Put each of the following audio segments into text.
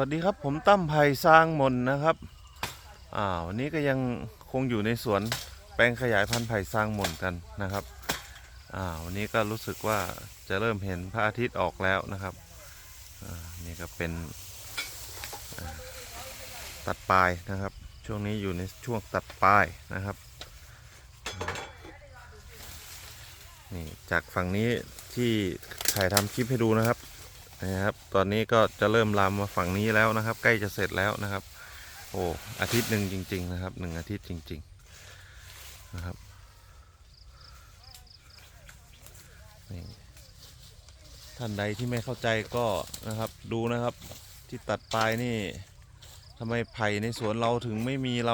วัสดีครับผมตั้มไผ่สร้างมนนะครับอ่าวันนี้ก็ยังคงอยู่ในสวนแปลงขยายพันธุ์ไผ่สร้างมนกันนะครับอ่าวันนี้ก็รู้สึกว่าจะเริ่มเห็นพระอาทิตย์ออกแล้วนะครับนี่ก็เป็นตัดปลายนะครับ ช่วงนี้อยู่ในช่วงตัดปลายนะครับนี่จากฝั่งนี้ที่ถ่ายทำคลิปให้ดูนะครับ นะครับ ตอนนี้ก็จะเริ่มลามมาฝั่งนี้แล้วนะครับ ใกล้จะเสร็จแล้วนะครับ โอ้อาทิตย์หนึ่งจริง ๆ นะครับหนึ่งอาทิตย์จริง ๆ นะครับนี่ท่านใดที่ไม่เข้าใจก็นะครับดูนะครับที่ตัดปลายนี่ทำไมไผ่ในสวนเราถึงไม่มีล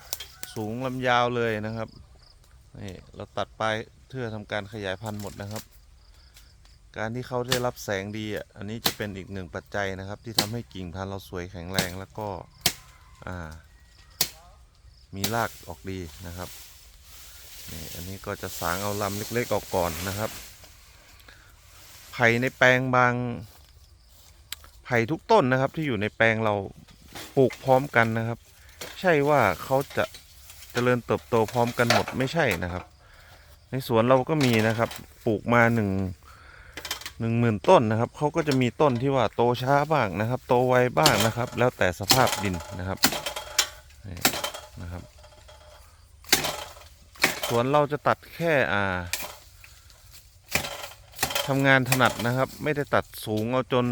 ำสูงลำยาวเลยนะครับนี่เราตัดปลายเพื่อทำการขยายพันธุ์หมดนะครับ การที่เขาได้รับแสงดีอะอันนี้จะเป็นอีกหนึ่งปัจจัยนะครับ ที่ทำให้กิ่งพันธุ์เราสวยแข็งแรงแล้วก็อ่ามีรากออกดีนะครับนี่อันนี้ก็จะสางเอาลำเล็กๆออกก่อนนะครับ ไผ่ในแปลงบาง ไผ่ทุกต้นนะครับที่อยู่ในแปลงเราปลูกพร้อมกันนะครับ ใช่ว่าเขาจะเจริญเติบโตพร้อมกันหมดไม่ใช่นะครับ ในสวนเราก็มีนะครับ ปลูกมาหนึ่ง หนึ่งหมื่นต้นนะครับเขาก็จะมีต้นที่ว่าโตช้าบ้างนะครับ โตไวบ้างนะครับ แล้วแต่สภาพดินนะครับนะครับสวนเราจะตัดแค่อ่าทำงานถนัดนะครับ ไม่ได้ตัดสูงเอาจน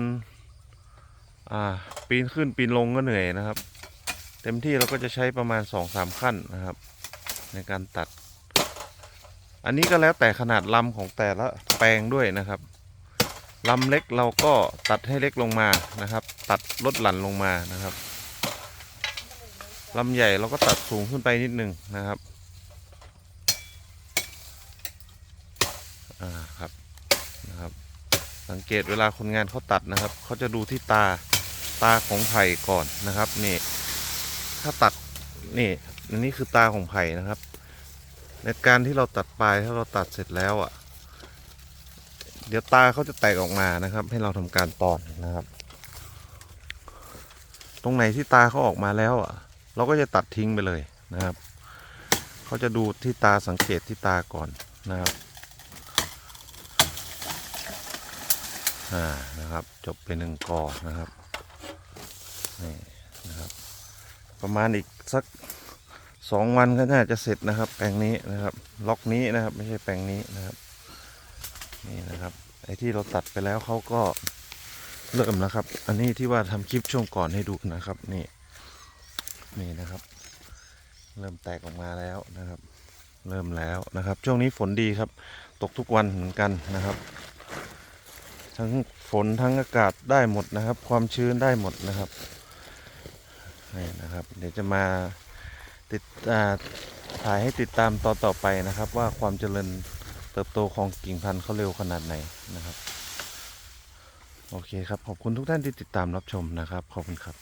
อ่า ปีนขึ้นปีนลงก็เหนื่อยนะครับ เต็มที่เราก็จะใช้ประมาณสองสามขั้นนะครับ ในการตัด อันนี้ก็แล้วแต่ขนาดลำของแต่ละแปลงด้วยนะครับ ลำเล็กเราก็ตัดให้เล็กลงมานะครับ ตัดลดหลั่นลงมานะครับลำใหญ่เราก็ตัดสูงขึ้นไปนิดนึงนะครับอ่าครับนะครับ สังเกตเวลาคนงานเขาตัดนะครับเขาจะดูที่ตาตาของไผ่ก่อนนะครับนี่ถ้าตัดนี่อันนี้คือตาของไผ่นะครับ ในการที่เราตัดปลายถ้าเราตัดเสร็จแล้วอะ เดี๋ยวตาเขาจะแตกออกมานะครับ ให้เราทำการตอนนะครับ ตรงไหนที่ตาเขาออกมาแล้วอะ เราก็จะตัดทิ้งไปเลยนะครับเขาจะดูที่ตาสังเกตที่ตาก่อนนะครับอ่านะครับ จบไปหนึ่งกอนะครับนี่นะครับ ประมาณอีกสักสองวันก็น่าจะเสร็จนะครับ แปลงนี้นะครับ ล็อกนี้นะครับ ไม่ใช่แปลงนี้นะครับ นี่นะครับ ไอ้ที่เราตัดไปแล้วเขาก็เริ่มแล้วครับ อันนี้ที่ว่าทำคลิปช่วงก่อนให้ดูนะครับ นี่ นี่นะครับ เริ่มแตกออกมาแล้วนะครับ เริ่มแล้วนะครับ ช่วงนี้ฝนดีครับ ตกทุกวันเหมือนกันนะครับ ทั้งฝนทั้งอากาศได้หมดนะครับ ความชื้นได้หมดนะครับนี่นะครับ เดี๋ยวจะมาติดอ่าถ่ายให้ติดตามตอนต่อไปนะครับ ว่าความเจริญ ติบโตของกิ่งพันธุ์เขาเร็วขนาดไหนนะครับ โอเคครับ ขอบคุณทุกท่านที่ติดตามรับชมนะครับ ขอบคุณครับ